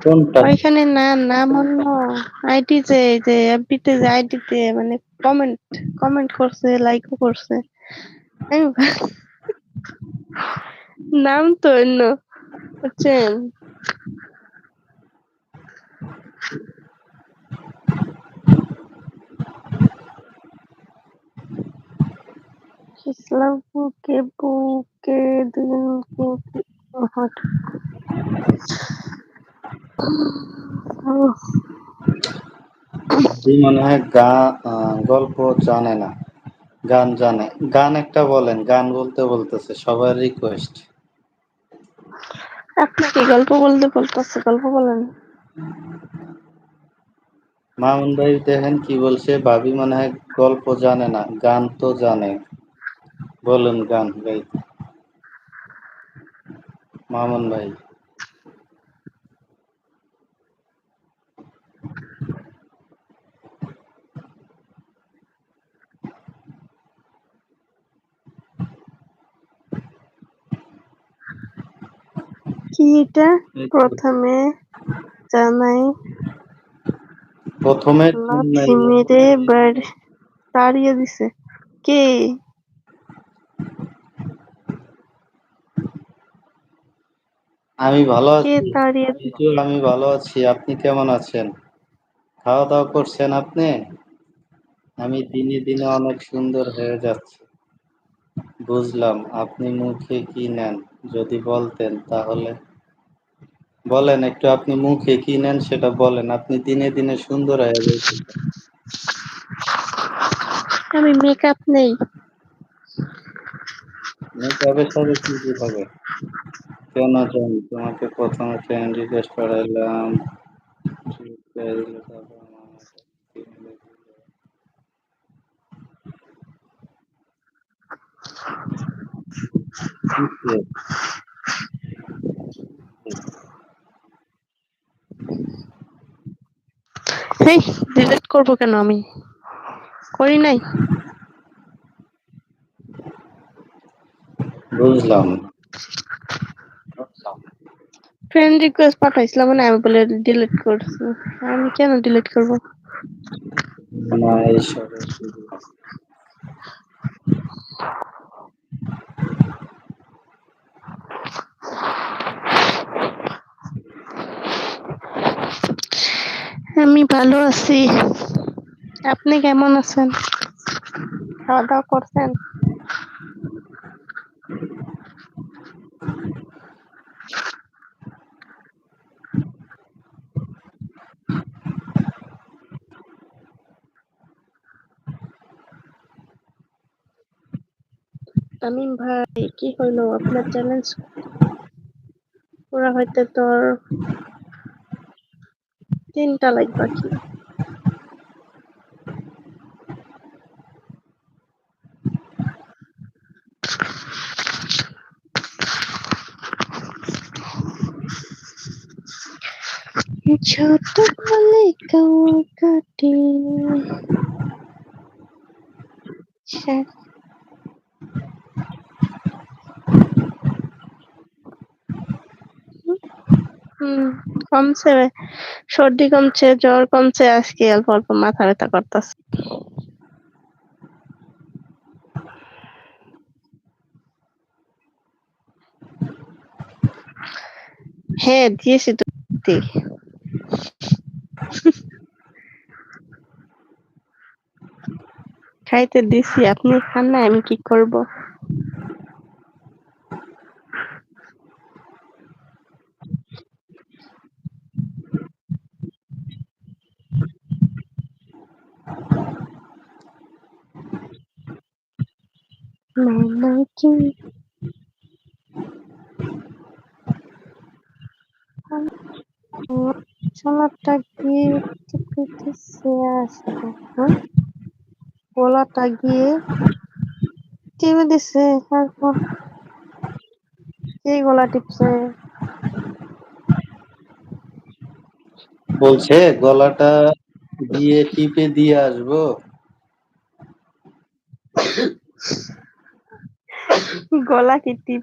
কোনটা? ওইখানে না নাম অন্য আইটিতে যে এফবিতে যে আইটিতে মানে কমেন্ট কমেন্ট করছে লাইকও করছে। নাম তো অন্য বুঝছেন ইসলাম বুকে বুকে দিন বুকে মনে হয় গা গল্প জানে না গান জানে। গান একটা বলেন গান বলতে বলতেছে সবার রিকোয়েস্ট আপনাকে গল্প বলতে বলতেছে গল্প বলেন। মামুন ভাই দেখেন কি বলছে ভাবি মনে হয় গল্প জানে না গান তো জানে। বলুন গান গাইতে মামুন ভাই। কি এটা প্রথমে জানাই। প্রথমে লাথি মেরে তাড়িয়ে দিছে। কে? আমি ভালো আছি। আমি ভালো আছি। আপনি কেমন আছেন? খাওয়া দাওয়া করছেন আপনি? আমি দিনে দিনে অনেক সুন্দর হয়ে যাচ্ছি। বুঝলাম আপনি মুখে কি নেন? যদি বলতেন তাহলে। বলেন একটু আপনি মুখে কি নেন সেটা বলেন। আপনি দিনে দিনে সুন্দর হয়ে যাচ্ছেন আমি মেকআপ নেই। মেকআপের সাথে কি কি হবে? কেন জানি তোমাকে প্রথমে ফ্রেন্ড রিকোয়েস্ট করাইলাম। হেই ডিলিট করব কেন আমি? করি নাই। বুঝলাম। ফ্রেন্ড রিকোয়েস্ট পাঠাইছিলাম মানে আমি বলে ডিলিট করছি। আমি কেন ডিলিট করব? না এইসব আমি ভালো আছি। আপনি কেমন আছেন? খাওয়া দাওয়া করছেন? তামিম ভাই, কি হইল? আপনার চ্যালেঞ্জ পুরা হইতে তোর তিনটা লাইক বাকি। ছোট বলে কাটি হুম। কমছে, সর্দি কমছে, জ্বর কমছে, আজকে অল্প অল্প মাথা ব্যথা করতেছে। হ্যাঁ দিয়েছি তো। খাইতে দিছি, আপনি খান না আমি কি করব? মামা কি শালাটা গিয়ে আসবে হ্যাঁ গলাটা গিয়ে টিপে দিছে, তারপর কে গলা টিপছে। বলছে, গলাটা দিয়ে টিপে দিয়ে আসব। গলা কি টিপ